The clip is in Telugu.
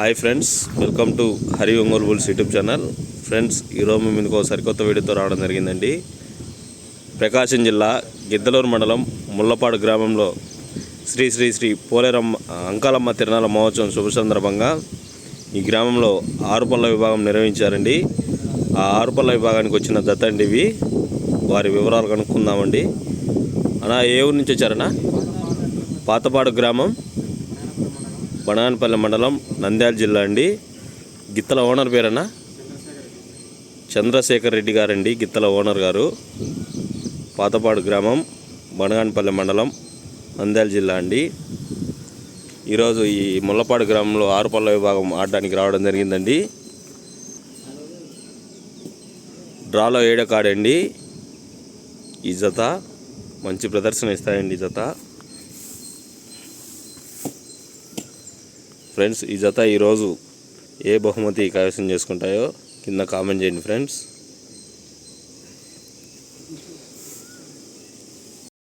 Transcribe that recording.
Hi friends welcome to Hari Ongole bulls YouTube channel friends ఈరోజు మేము ఇంకో సరికొత్త వీడియోతో రావడం జరిగిందండి. ప్రకాశం జిల్లా గిద్దలూరు మండలం ముళ్ళపాడు గ్రామంలో శ్రీ శ్రీ శ్రీ పోలేరమ్మ అంకాలమ్మ తిరునాల మహోత్సవం శుభ సందర్భంగా ఈ గ్రామంలో ఆరుపల్ల విభాగం నిర్వహించారండి. ఆ ఆరుపల్ల విభాగానికి వచ్చిన దత్తండి ఇవి. వారి వివరాలు కనుక్కుందామండి. అన్నా ఏ ఊరు నుంచి వచ్చారన్నా? పాతపాడు గ్రామం. బనగానపల్లి మండలం నంద్యాల జిల్లా అండి. గిత్తల ఓనర్ పేరన్నా? చంద్రశేఖర్ రెడ్డి గారండి గిత్తల ఓనర్ గారు. పాతపాడు గ్రామం బనగానపల్లి మండలం నంద్యాల జిల్లా అండి. ఈరోజు ఈ ముల్లపాడు గ్రామంలో ఆరుపల్ల విభాగం ఆడడానికి రావడం జరిగిందండి. డ్రాలో ఏడో కాడండి. ఈ జత మంచి ప్రదర్శన ఇస్తాయండి ఈ జత. ఫ్రెండ్స్ ఈ జత ఈరోజు ఏ బహుమతి కైవసం చేసుకుంటాయో కింద కామెంట్ చేయండి ఫ్రెండ్స్.